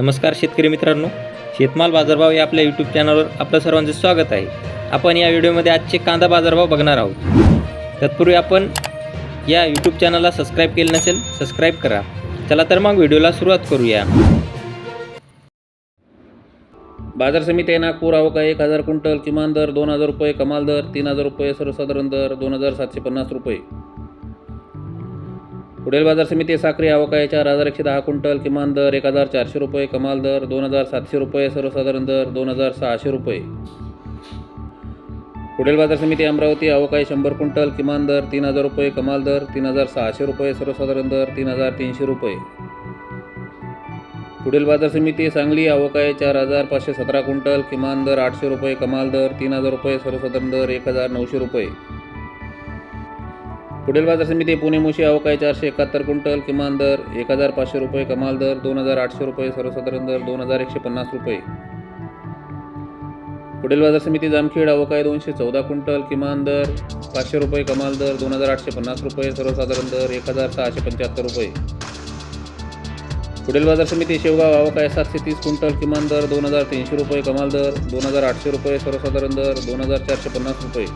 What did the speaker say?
नमस्कार शेतकरी मित्रांनो शेतमाल बाजारभाव या आपल्या यूट्यूब चॅनलवर आपलं सर्वांचं स्वागत आहे. आपण या व्हिडिओमध्ये आजचे कांदा बाजारभाव बघणार आहोत. तत्पूर्वी आपण या यूट्यूब चॅनलला सबस्क्राईब केलं नसेल सबस्क्राईब करा. चला तर मग व्हिडिओला सुरुवात करूया. बाजार समिती आहे नागपूर आवका एक हजार क्विंटल किमान दर दोन हजार रुपये कमाल दर तीन हजार रुपये सर्वसाधारण दर दोन हजार सातशे पन्नास रुपये. पुढील बाजार समिती साखरी आवका चार हजार एकशे दहा क्विंटल किमान दर एक हजार चारशे रुपये कमाल दर दोन हजार सातशे रुपये सर्वसाधारण दर दोन हजार सहाशे रुपये. पुढील बाजार समिती अमरावती आवकाय शंभर क्विंटल किमान दर तीन हजार रुपये कमाल दर तीन हजार सहाशे रुपये सर्वसाधारण दर तीन हजार तीनशे रुपये. पुढील बाजार समिती सांगली आवकाय चार हजार पाचशे सतरा क्विंटल किमान दर आठशे रुपये कमाल दर तीन हजार रुपये सर्वसाधारण दर एक हजार नऊशे रुपये. पुढील बाजार समिती पुणे मुशी आवक चारशे एकाहत्तर क्विंटल किमान दर एक हजार पाचशे रुपये कमाल दर दोन हजार आठशे रुपये सर्वसाधारण दर दोन हजार एकशे पन्नास रुपये. पुढील बाजार समिती जामखेड आवक दोनशे चौदा क्विंटल किमान दर पाचशे रुपये कमाल दर दोन हजार आठशे पन्नास रुपये सर्वसाधारण दर एक हजार सहाशे पंच्याहत्तर रुपये. पुढील बाजार समिती शेवगाव आवक सातशे तीस क्विंटल किमान दर दोन हजार तीनशे रुपये कमाल दर दोन हजार आठशे रुपये सर्वसाधारण दर दोन हजार चारशे पन्नास रुपये.